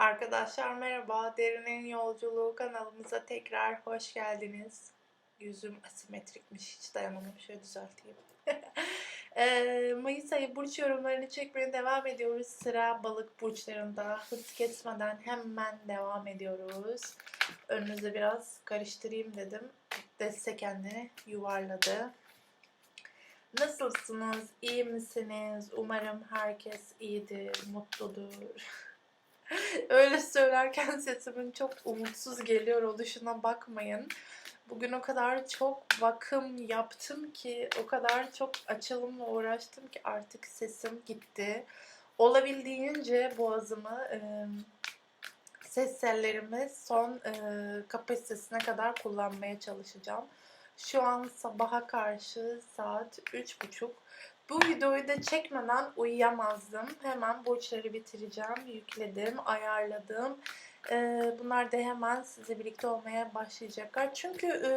Arkadaşlar merhaba, Derinin Yolculuğu kanalımıza tekrar hoş geldiniz. Yüzüm asimetrikmiş, hiç dayanamam. Şöyle düzelteyim. Eee, Mayıs ayı burç yorumlarını çekmeye devam ediyoruz. Sıra balık burçlarında. Hız kesmeden hemen devam ediyoruz. Önünüzü biraz karıştırayım dedim. Deste kendini yuvarladı. Nasılsınız? İyi misiniz? Umarım herkes iyidir, mutludur. Öyle söylerken sesimin çok umutsuz geliyor oluşuna bakmayın. Bugün o kadar çok bakım yaptım ki, o kadar çok açılımla uğraştım ki artık sesim gitti. Olabildiğince boğazımı, e, ses tellerimi son e, kapasitesine kadar kullanmaya çalışacağım. Şu an sabaha karşı saat 3.30. Bu videoyu da çekmeden uyuyamazdım. Hemen burçları bitireceğim. Yükledim, ayarladım. Ee, bunlar da hemen size birlikte olmaya başlayacaklar. Çünkü e,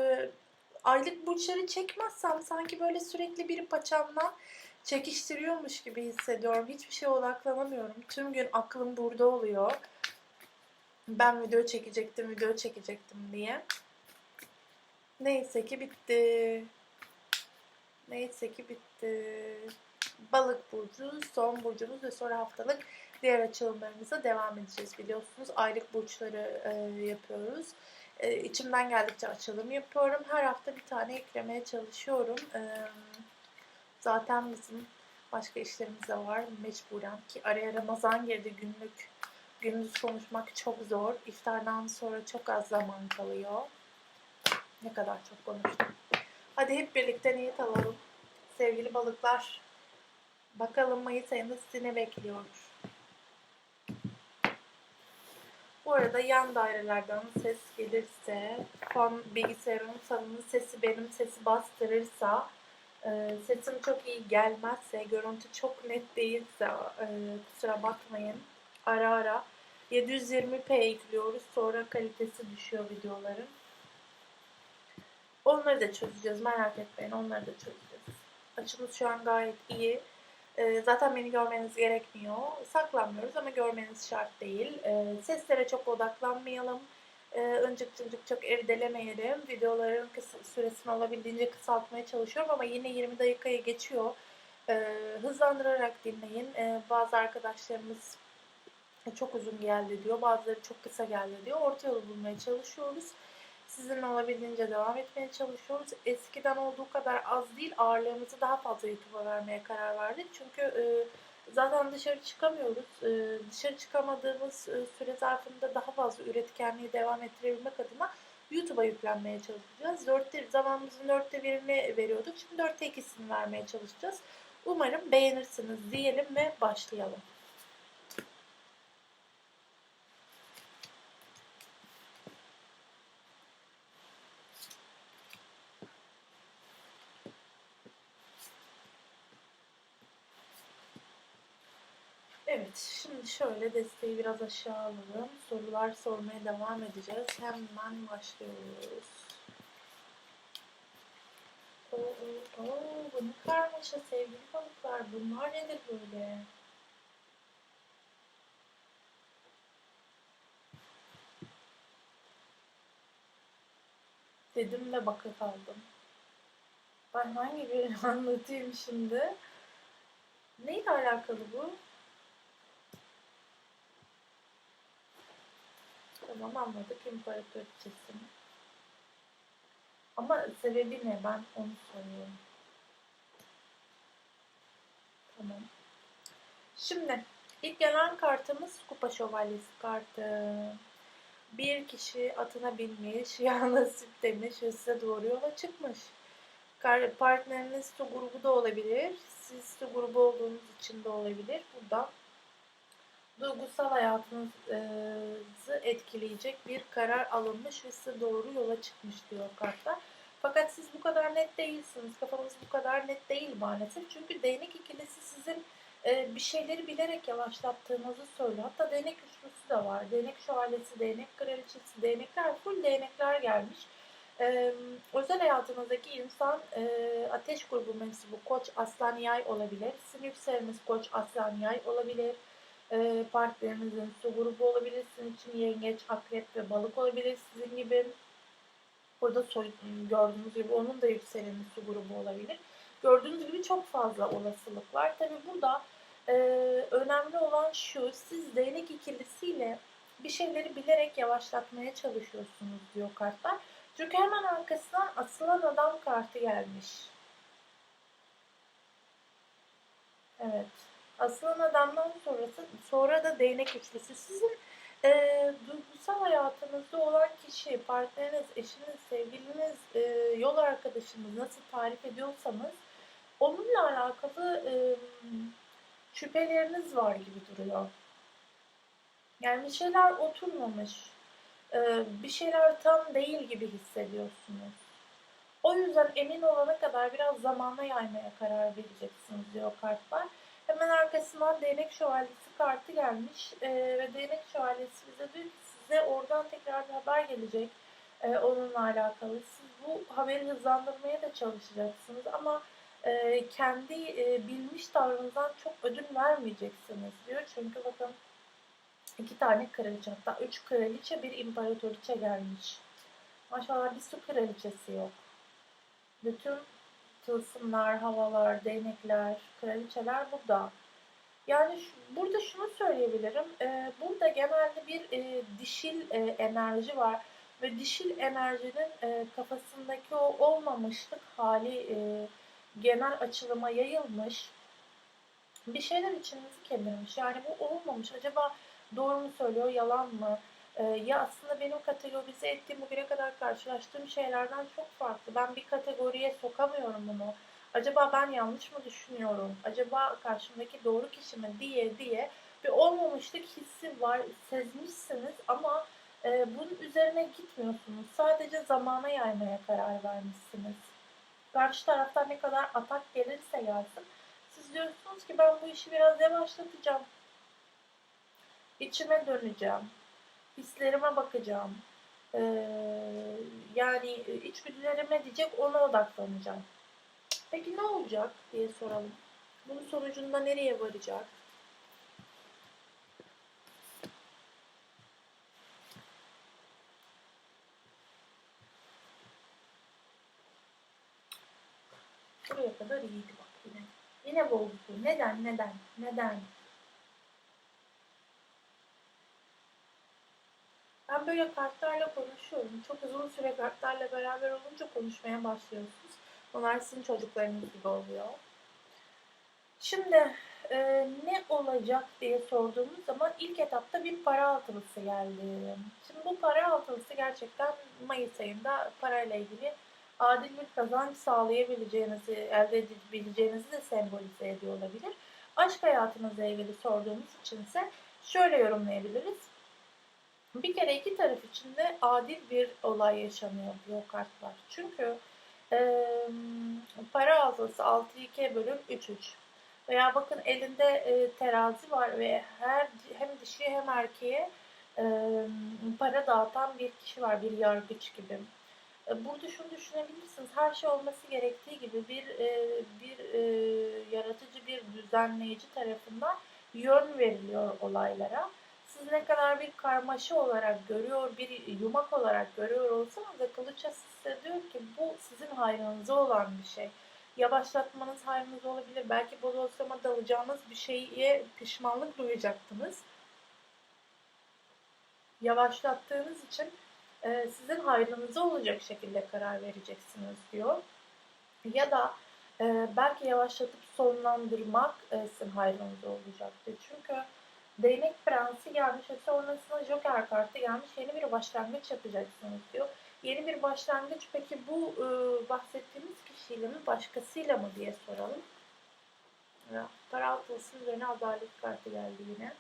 aylık burçları çekmezsem sanki böyle sürekli bir paçamla çekiştiriyormuş gibi hissediyorum. Hiçbir şeye odaklanamıyorum. Tüm gün aklım burada oluyor. Ben video çekecektim, video çekecektim diye. Neyse ki bitti. Neyse ki bitti. Balık burcu, son burcumuz ve sonra haftalık diğer açılımlarımıza devam edeceğiz biliyorsunuz. Aylık burçları e, yapıyoruz. E, içimden geldikçe açılım yapıyorum. Her hafta bir tane eklemeye çalışıyorum. E, zaten bizim başka işlerimiz de var mecburen ki araya Ramazan girdi günlük. Gündüz konuşmak çok zor. İftardan sonra çok az zaman kalıyor. Ne kadar çok konuştum. Hadi hep birlikte niyet alalım. Sevgili balıklar, bakalım Mayıs ayında sizi ne bekliyor? Bu arada yan dairelerden ses gelirse, fon bilgisayarımın fanının sesi benim sesi bastırırsa, e, sesim çok iyi gelmezse, görüntü çok net değilse e, kusura bakmayın. Ara ara 720p ekliyoruz sonra kalitesi düşüyor videoların. Onları da çözeceğiz. Merak etmeyin. Onları da çözeceğiz. Açımız şu an gayet iyi. Ee, zaten beni görmeniz gerekmiyor. Saklanmıyoruz ama görmeniz şart değil. Ee, seslere çok odaklanmayalım. Ee, öncük cıncık çok irdelemeyelim. Videoların kısa, süresini olabildiğince kısaltmaya çalışıyorum ama yine 20 dakikayı geçiyor. Ee, hızlandırarak dinleyin. Ee, bazı arkadaşlarımız çok uzun geldi diyor. Bazıları çok kısa geldi diyor. Orta yolu bulmaya çalışıyoruz. Sizinle olabildiğince devam etmeye çalışıyoruz. Eskiden olduğu kadar az değil, ağırlığımızı daha fazla YouTube'a vermeye karar verdik. Çünkü e, zaten dışarı çıkamıyoruz. E, dışarı çıkamadığımız e, süre zarfında daha fazla üretkenliği devam ettirebilmek adına YouTube'a yüklenmeye çalışacağız. Dörtte, zamanımızın dörtte birini veriyorduk. Şimdi dörtte ikisini vermeye çalışacağız. Umarım beğenirsiniz diyelim ve başlayalım. Evet, şimdi şöyle desteği biraz aşağı alalım. Sorular sormaya devam edeceğiz. Hemen başlıyoruz. Oo, oo, oo, bu ne karmaşa sevgili balıklar. Bunlar nedir böyle? Dedim ve baka kaldım. Ben hangi birini anlatayım şimdi? Neyle alakalı bu? Tamam anladık imparatoriçesin. Ama sebebi ne? Ben onu soruyorum. Tamam. Şimdi ilk gelen kartımız Kupa Şövalyesi kartı. Bir kişi atına binmiş, ya nasip demiş size doğru yola çıkmış. Partneriniz su grubu da olabilir. Siz su grubu olduğunuz için de olabilir. Burada duygusal hayatınızı etkileyecek bir karar alınmış ve size doğru yola çıkmış diyor kartlar. Fakat siz bu kadar net değilsiniz. Kafanız bu kadar net değil maalesef. Çünkü değnek ikilisi sizin e, bir şeyleri bilerek yavaşlattığınızı söylüyor. Hatta değnek üçlüsü de var. Değnek şövalyesi, değnek kraliçesi, değnekler full değnekler gelmiş. Ee, özel hayatınızdaki insan e, ateş grubu mensubu koç aslan yay olabilir. Sizin yükseleniz koç aslan yay olabilir. E, partnerinizin su grubu olabilir. Sizin için yengeç, akrep ve balık olabilir sizin gibi. Burada soy, gördüğünüz gibi onun da yükseleni su grubu olabilir. Gördüğünüz gibi çok fazla olasılık var. Tabi burada e, önemli olan şu, siz değnek ikilisiyle bir şeyleri bilerek yavaşlatmaya çalışıyorsunuz diyor kartlar. Çünkü hemen arkasından asılan adam kartı gelmiş. Evet. Asılan adamdan sonrası, sonra da değnek üçlüsü. Sizin e, duygusal hayatınızda olan kişi, partneriniz, eşiniz, sevgiliniz, e, yol arkadaşınız nasıl tarif ediyorsanız onunla alakalı e, şüpheleriniz var gibi duruyor. Yani bir şeyler oturmamış, e, bir şeyler tam değil gibi hissediyorsunuz. O yüzden emin olana kadar biraz zamana yaymaya karar vereceksiniz diyor kartlar. Hemen arkasından değnek şövalyesi kartı gelmiş e, ve değnek şövalyesi bize diyor ki size oradan tekrar bir haber gelecek e, onunla alakalı. Siz bu haberi hızlandırmaya da çalışacaksınız ama e, kendi e, bilmiş tavrınızdan çok ödün vermeyeceksiniz diyor. Çünkü bakın iki tane kraliçe hatta üç kraliçe bir imparatoriçe gelmiş. Maşallah bir su kraliçesi yok. Bütün tılsımlar, havalar, değnekler, kraliçeler burada. Yani şu, burada şunu söyleyebilirim. E, burada genelde bir e, dişil e, enerji var. Ve dişil enerjinin e, kafasındaki o olmamışlık hali e, genel açılıma yayılmış. Bir şeyler içinizi kemirmiş. Yani bu olmamış. Acaba doğru mu söylüyor, yalan mı? Ee, ya aslında benim kategorize ettiğim bugüne kadar karşılaştığım şeylerden çok farklı. Ben bir kategoriye sokamıyorum bunu. Acaba ben yanlış mı düşünüyorum? Acaba karşımdaki doğru kişi mi diye diye bir olmamışlık hissi var. Sezmişsiniz ama e, bunun üzerine gitmiyorsunuz. Sadece zamana yaymaya karar vermişsiniz. Karşı taraftan ne kadar atak gelirse gelsin. Siz diyorsunuz ki ben bu işi biraz yavaşlatacağım. İçime döneceğim hislerime bakacağım. Ee, yani içgüdülerime diyecek ona odaklanacağım. Peki ne olacak diye soralım. Bunun sonucunda nereye varacak? Buraya kadar iyiydi bak yine. Yine bozdu. Neden? Neden? Neden? Böyle kartlarla konuşuyorum. Çok uzun süre kartlarla beraber olunca konuşmaya başlıyorsunuz. Onlar sizin çocuklarınız gibi oluyor. Şimdi e, ne olacak diye sorduğumuz zaman ilk etapta bir para altılısı geldi. Şimdi bu para altılısı gerçekten Mayıs ayında parayla ilgili adil bir kazanç sağlayabileceğinizi, elde edebileceğinizi de sembolize ediyor olabilir. Aşk hayatınızla ilgili sorduğumuz için ise şöyle yorumlayabiliriz bir kere iki taraf için de adil bir olay yaşanıyor diyor kartlar. Çünkü e, para altısı 6-2 bölüm 3-3. Veya bakın elinde e, terazi var ve her hem dişi hem erkeğe e, para dağıtan bir kişi var, bir yargıç gibi. E, burada şunu düşünebilirsiniz, her şey olması gerektiği gibi bir e, bir e, yaratıcı, bir düzenleyici tarafından yön veriliyor olaylara siz ne kadar bir karmaşa olarak görüyor, bir yumak olarak görüyor olsanız da kılıç size diyor ki bu sizin hayrınıza olan bir şey. Yavaşlatmanız hayrınıza olabilir. Belki bodoslama dalacağınız bir şeye pişmanlık duyacaktınız. Yavaşlattığınız için e, sizin hayrınıza olacak şekilde karar vereceksiniz diyor. Ya da e, belki yavaşlatıp sonlandırmak e, sizin hayrınıza olacaktır. Çünkü Değnek prensi gelmiş ve sonrasında Joker kartı gelmiş. Yeni bir başlangıç yapacaksınız diyor. Yeni bir başlangıç peki bu e, bahsettiğimiz kişiyle mi başkasıyla mı diye soralım. Ya, para üzerine adalet kartı geldi yine.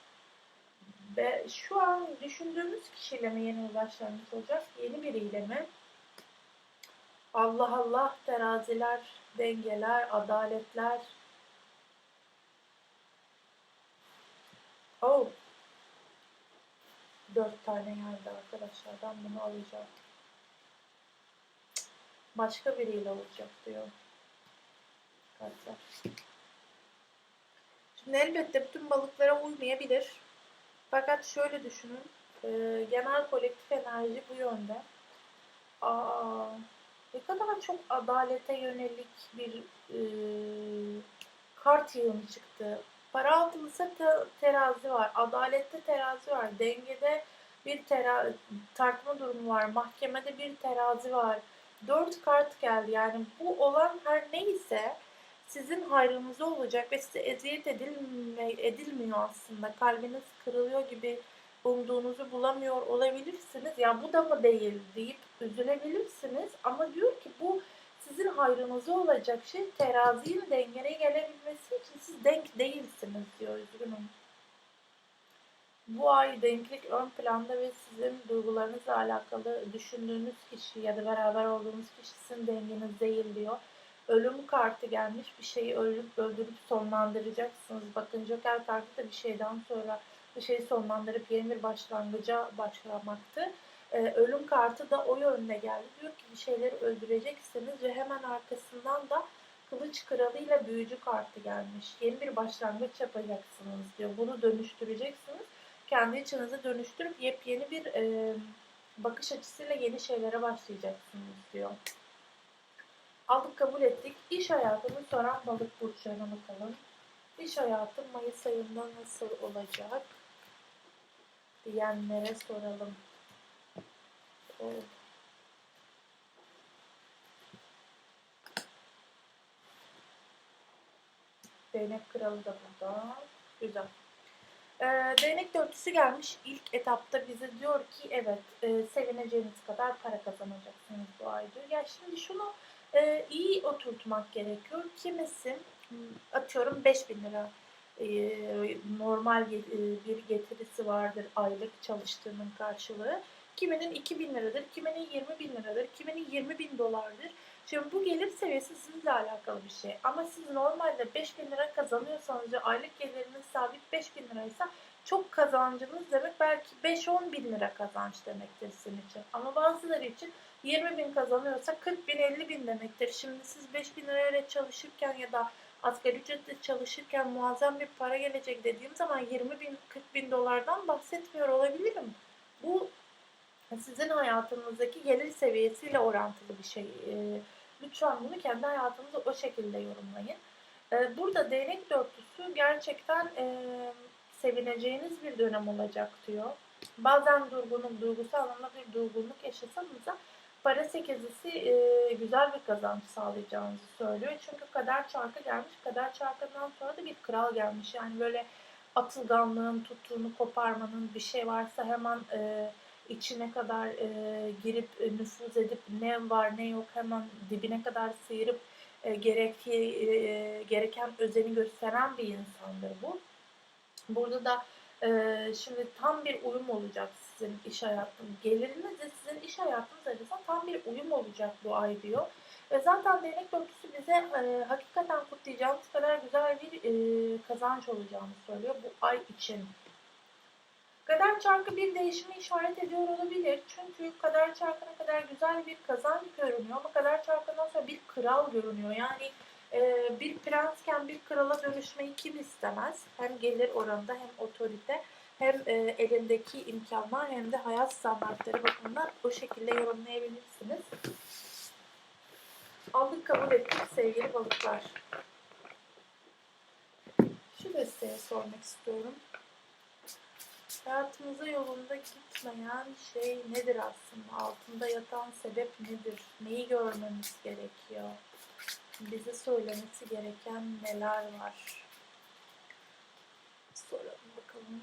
Ve şu an düşündüğümüz kişiyle mi yeni bir başlangıç olacak? Yeni biriyle mi? Allah Allah teraziler, dengeler, adaletler, Oh. Dört tane geldi arkadaşlar. Ben bunu alacağım. Başka biriyle olacak diyor. Kartlar. Şimdi elbette bütün balıklara uymayabilir. Fakat şöyle düşünün. e, genel kolektif enerji bu yönde. Aa, ne kadar çok adalete yönelik bir e, kart yığını çıktı. Para altımızda te- terazi var. Adalette terazi var. Dengede bir tera tartma durumu var. Mahkemede bir terazi var. Dört kart geldi. Yani bu olan her neyse sizin hayrınıza olacak ve size eziyet edilme, edilmiyor aslında. Kalbiniz kırılıyor gibi umduğunuzu bulamıyor olabilirsiniz. Ya bu da mı değil deyip üzülebilirsiniz. Ama diyor ki bu sizin hayrınıza olacak şey terazinin dengene gelebilmesi için siz denk değilsiniz diyor üzgünüm. Bu ay denklik ön planda ve sizin duygularınızla alakalı düşündüğünüz kişi ya da beraber olduğunuz kişi sizin dengeniz değil diyor. Ölüm kartı gelmiş. Bir şeyi öldürüp öldürüp sonlandıracaksınız. Bakın Joker kartı da bir şeyden sonra bir şeyi sonlandırıp yeni bir başlangıca başlamaktı. Ee, ölüm kartı da o yönde geldi. Diyor ki bir şeyleri öldüreceksiniz ve hemen arkasından da Kılıç Kralı Büyücü kartı gelmiş. Yeni bir başlangıç yapacaksınız diyor. Bunu dönüştüreceksiniz. Kendi içinize dönüştürüp yepyeni bir e, bakış açısıyla yeni şeylere başlayacaksınız diyor. Aldık kabul ettik. İş hayatını soran balık burçlarına bakalım. İş hayatı Mayıs ayında nasıl olacak? Diyenlere soralım. Evet. Değnek kralı da burada. Güzel. Ee, değnek dörtlüsü gelmiş. İlk etapta bize diyor ki evet e, sevineceğiniz kadar para kazanacaksınız bu ay diyor. Ya şimdi şunu e, iyi oturtmak gerekiyor. Kimisi atıyorum 5000 lira e, normal e, bir getirisi vardır aylık çalıştığının karşılığı. Kiminin 2000 liradır, kiminin 20 bin liradır, kiminin 20 bin dolardır. Şimdi bu gelir seviyesi sizinle alakalı bir şey. Ama siz normalde 5000 lira kazanıyorsanız ve aylık geliriniz sabit 5000 liraysa çok kazancınız demek belki 5-10 bin lira kazanç demektir sizin için. Ama bazıları için 20 bin kazanıyorsa 40 bin 50 bin demektir. Şimdi siz 5 bin lirayla çalışırken ya da asgari ücretle çalışırken muazzam bir para gelecek dediğim zaman 20 bin 40 bin dolardan bahsetmiyor olabilirim. Bu sizin hayatınızdaki gelir seviyesiyle orantılı bir şey. Ee, lütfen bunu kendi hayatınızda o şekilde yorumlayın. Ee, burada değnek dörtlüsü gerçekten e, sevineceğiniz bir dönem olacak diyor. Bazen durgunluk, duygusal anlamda bir durgunluk yaşasanız da para sekizisi e, güzel bir kazanç sağlayacağınızı söylüyor. Çünkü kader çarkı gelmiş. Kader çarkından sonra da bir kral gelmiş. Yani böyle atılganlığın, tuttuğunu koparmanın bir şey varsa hemen e, içine kadar e, girip e, nüfuz edip ne var ne yok hemen dibine kadar sıyırıp e, gerekli, e, gereken özeni gösteren bir insandır bu. Burada da e, şimdi tam bir uyum olacak sizin iş hayatınız. Geliriniz de sizin iş hayatınız arasında tam bir uyum olacak bu ay diyor. Ve zaten değnek dörtlüsü bize e, hakikaten kutlayacağımız kadar güzel bir e, kazanç olacağını söylüyor bu ay için. Kader çarkı bir değişimi işaret ediyor olabilir. Çünkü kader çarkına kadar güzel bir kazanç görünüyor ama kader çarkından sonra bir kral görünüyor. Yani e, bir prensken bir krala dönüşmeyi kim istemez? Hem gelir oranında hem otorite hem e, elindeki imkanlar hem de hayat standartları bakımından o şekilde yorumlayabilirsiniz. Aldık kabul ettik sevgili balıklar. Şu desteğe sormak istiyorum. Hayatımıza yolunda gitmeyen şey nedir aslında? Altında yatan sebep nedir? Neyi görmemiz gerekiyor? Bize söylemesi gereken neler var? Soralım bakalım.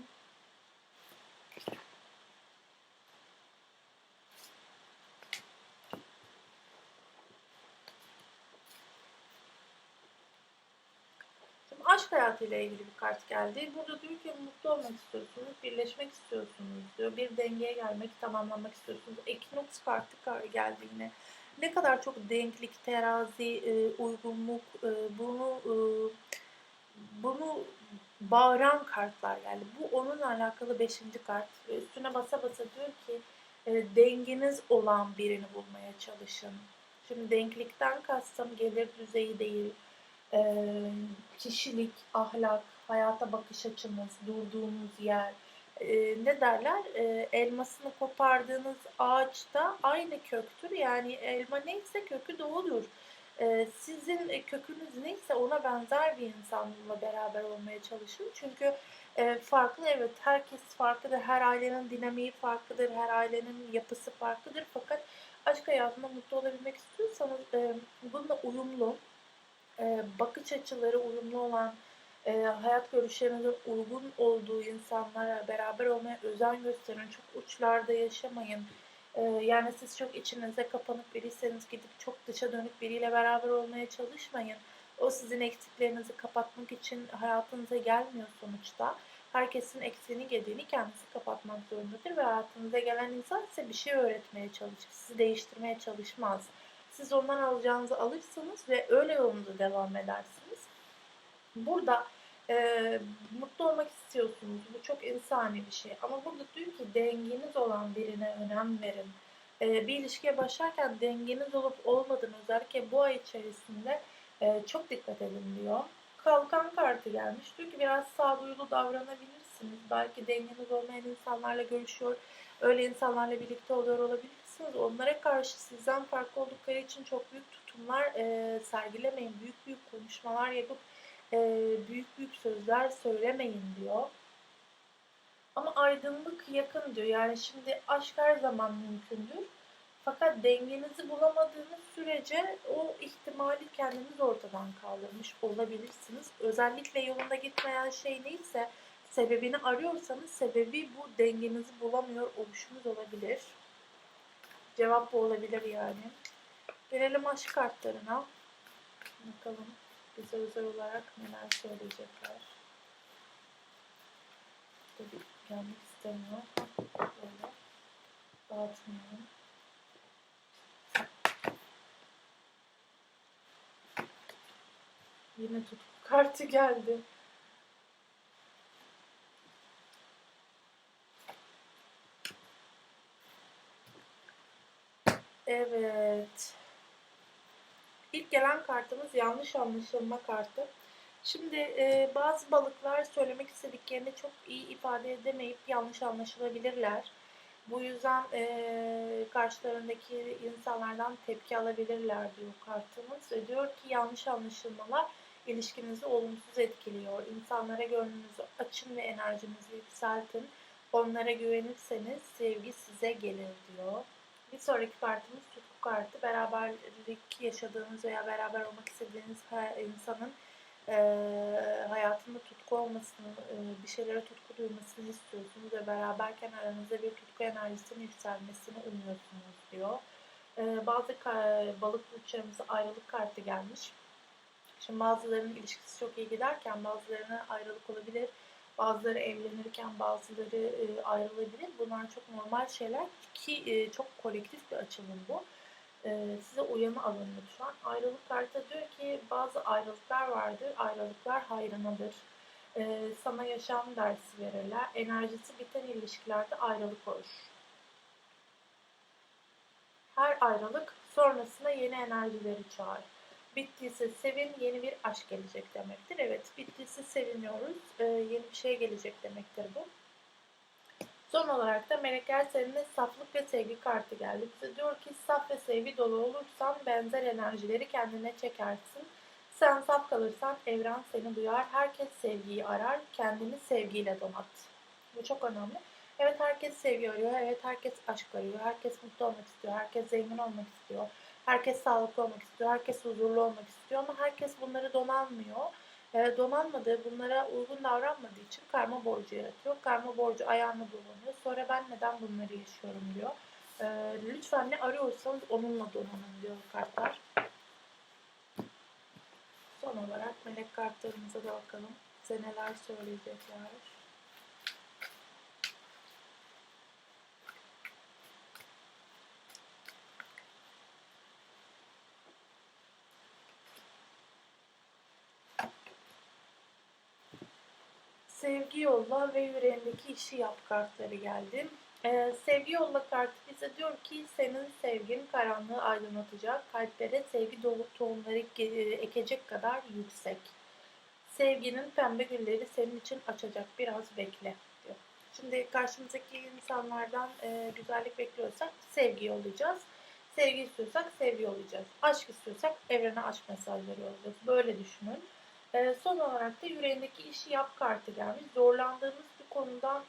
Şimdi hayatıyla ilgili bir kart geldi. Burada diyor ki mutlu olmak istiyorsunuz, birleşmek istiyorsunuz diyor. Bir dengeye gelmek, tamamlamak istiyorsunuz. Ekinoks kartı kar- geldi yine. Ne kadar çok denklik, terazi, e, uygunluk, e, bunu e, bunu bağıran kartlar geldi. Bu onunla alakalı beşinci kart. Üstüne basa basa diyor ki dengeniz olan birini bulmaya çalışın. Şimdi denklikten kastım gelir düzeyi değil, kişilik, ahlak, hayata bakış açınız, durduğunuz yer, ne derler? Elmasını kopardığınız ağaçta aynı köktür. Yani elma neyse kökü de odur. Sizin kökünüz neyse ona benzer bir insanla beraber olmaya çalışın. Çünkü farklı evet herkes farklıdır. Her ailenin dinamiği farklıdır. Her ailenin yapısı farklıdır. Fakat aşk hayatında mutlu olabilmek istiyorsanız bununla uyumlu, e, bakış açıları uyumlu olan, e, hayat görüşlerinize uygun olduğu insanlara beraber olmaya özen gösterin. Çok uçlarda yaşamayın. E, yani siz çok içinize kapanık biriyseniz gidip çok dışa dönük biriyle beraber olmaya çalışmayın. O sizin eksiklerinizi kapatmak için hayatınıza gelmiyor sonuçta. Herkesin eksiğini gediğini kendisi kapatmak zorundadır ve hayatınıza gelen insan size bir şey öğretmeye çalışır. Sizi değiştirmeye çalışmaz. Siz ondan alacağınızı alırsınız ve öyle yolunuza devam edersiniz. Burada e, mutlu olmak istiyorsunuz. Bu çok insani bir şey. Ama burada diyor ki dengeniz olan birine önem verin. E, bir ilişkiye başlarken dengeniz olup olmadığını özellikle bu ay içerisinde e, çok dikkat edin diyor. Kalkan kartı gelmiş. Diyor ki biraz sağduyulu davranabilirsiniz. Belki dengeniz olmayan insanlarla görüşüyor. Öyle insanlarla birlikte oluyor olabilirsiniz. Onlara karşı sizden farklı oldukları için çok büyük tutumlar e, sergilemeyin. Büyük büyük konuşmalar yapıp e, büyük büyük sözler söylemeyin diyor. Ama aydınlık yakın diyor. Yani şimdi aşk her zaman mümkündür. Fakat dengenizi bulamadığınız sürece o ihtimali kendiniz ortadan kaldırmış olabilirsiniz. Özellikle yolunda gitmeyen şey neyse sebebini arıyorsanız sebebi bu dengenizi bulamıyor oluşunuz olabilir. Cevap bu olabilir yani. Gelelim aşk kartlarına. Bakalım bize özel olarak neler söyleyecekler. Tabii gelmek istemiyor. Böyle dağıtmayalım. Yine tutku kartı geldi. Evet. İlk gelen kartımız yanlış anlaşılma kartı. Şimdi e, bazı balıklar söylemek istediklerini çok iyi ifade edemeyip yanlış anlaşılabilirler. Bu yüzden e, karşılarındaki insanlardan tepki alabilirler diyor kartımız. Ve diyor ki yanlış anlaşılmalar ilişkinizi olumsuz etkiliyor. İnsanlara gönlünüzü açın ve enerjinizi yükseltin. Onlara güvenirseniz sevgi size gelir diyor. Bir sonraki kartımız tutku kartı. Beraberlik yaşadığınız veya beraber olmak istediğiniz insanın e, hayatında tutku olmasını, e, bir şeylere tutku duymasını istiyorsunuz ve beraberken aranızda bir tutku enerjisinin yükselmesini umuyorsunuz diyor. E, bazı balık burçlarımıza ayrılık kartı gelmiş. Şimdi bazılarının ilişkisi çok iyi giderken bazılarına ayrılık olabilir. Bazıları evlenirken bazıları e, ayrılabilir. Bunlar çok normal şeyler ki e, çok kolektif bir açılım bu. E, size uyanı alın lütfen. Ayrılık kartı diyor ki bazı ayrılıklar vardır. Ayrılıklar hayrınadır. E, sana yaşam dersi verirler. Enerjisi biten ilişkilerde ayrılık olur. Her ayrılık sonrasında yeni enerjileri çağırır. Bittiyse sevin, yeni bir aşk gelecek demektir. Evet, bittiyse seviniyoruz, ee, yeni bir şey gelecek demektir bu. Son olarak da melekler seninle saflık ve sevgi kartı geldi. Bize diyor ki saf ve sevgi dolu olursan benzer enerjileri kendine çekersin. Sen saf kalırsan evren seni duyar. Herkes sevgiyi arar. Kendini sevgiyle donat. Bu çok önemli. Evet herkes sevgi arıyor. Evet herkes aşk arıyor. Herkes mutlu olmak istiyor. Herkes zengin olmak istiyor. Herkes sağlıklı olmak istiyor. Herkes huzurlu olmak istiyor. Ama herkes bunları donanmıyor e, donanmadığı, bunlara uygun davranmadığı için karma borcu yaratıyor. Karma borcu ayağına dolanıyor. Sonra ben neden bunları yaşıyorum diyor. E, lütfen ne arıyorsanız onunla donanın diyor kartlar. Son olarak melek kartlarımıza da bakalım. Size neler söyleyecekler. Sevgi yolla ve yüreğindeki işi yap kartları geldi. Ee, sevgi yolla kartı bize diyor ki senin sevgin karanlığı aydınlatacak, kalplere sevgi dolu tohumları ekecek kadar yüksek. Sevginin pembe gülleri senin için açacak, biraz bekle diyor. Şimdi karşımızdaki insanlardan e, güzellik bekliyorsak sevgi yollayacağız. Sevgi istiyorsak sevgi yollayacağız. Aşk istiyorsak evrene aşk mesajları yollayacağız. Böyle düşünün. E, son olarak da yüreğindeki işi yap kartı gelmiş. Zorlandığımız bir konudan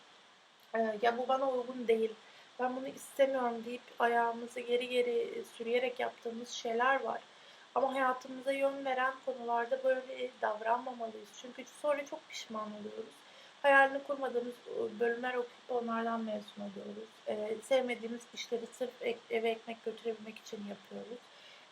e, ya bu bana uygun değil, ben bunu istemiyorum deyip ayağımızı geri geri sürüyerek yaptığımız şeyler var. Ama hayatımıza yön veren konularda böyle davranmamalıyız. Çünkü sonra çok pişman oluyoruz. Hayalini kurmadığımız bölümler okuyup onlardan mezun oluyoruz. Ee, sevmediğimiz işleri sırf eve ekmek götürebilmek için yapıyoruz.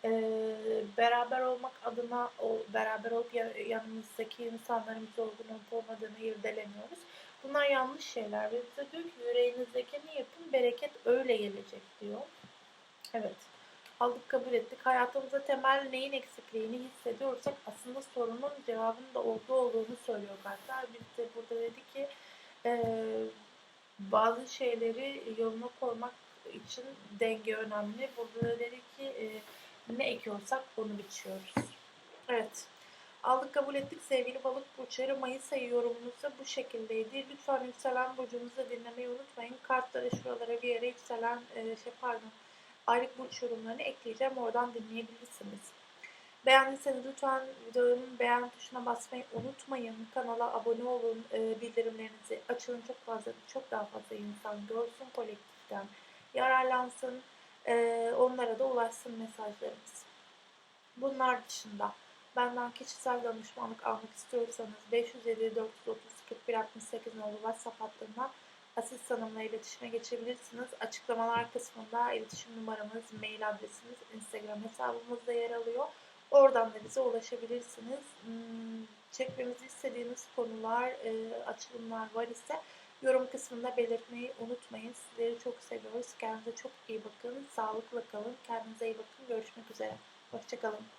Ee, beraber olmak adına o beraber olup ya- yanımızdaki insanların bize uygun olup olmadığını irdelemiyoruz. Bunlar yanlış şeyler ve bize diyor ki yüreğinizdekini yapın bereket öyle gelecek diyor. Evet aldık kabul ettik. Hayatımızda temel neyin eksikliğini hissediyorsak aslında sorunun cevabının da olduğu olduğunu söylüyor kartlar. Biz de burada dedi ki e, bazı şeyleri yoluna koymak için denge önemli. Burada da dedi ki e, ne ekiyorsak onu biçiyoruz. Evet. Aldık kabul ettik sevgili balık burçları. Mayıs ayı yorumunuz da bu şekildeydi. Lütfen yükselen burcunuzu dinlemeyi unutmayın. Kartları şuralara bir yere yükselen e, şey pardon aylık burç yorumlarını ekleyeceğim. Oradan dinleyebilirsiniz. Beğendiyseniz lütfen videomun beğen tuşuna basmayı unutmayın. Kanala abone olun. e, bildirimlerinizi açın. Çok fazla, çok daha fazla insan görsün kolektiften. Yararlansın. E, onlara da ulaşsın mesajlarımız. Bunlar dışında benden kişisel danışmanlık almak istiyorsanız 507 430 41 68 nolu WhatsApp hattından asistanımla iletişime geçebilirsiniz. Açıklamalar kısmında iletişim numaramız, mail adresimiz, Instagram hesabımız da yer alıyor. Oradan da bize ulaşabilirsiniz. Hmm, Çekmemizi istediğiniz konular, e, açılımlar var ise yorum kısmında belirtmeyi unutmayın. Sizleri çok seviyoruz. Kendinize çok iyi bakın. Sağlıkla kalın. Kendinize iyi bakın. Görüşmek üzere. Hoşçakalın.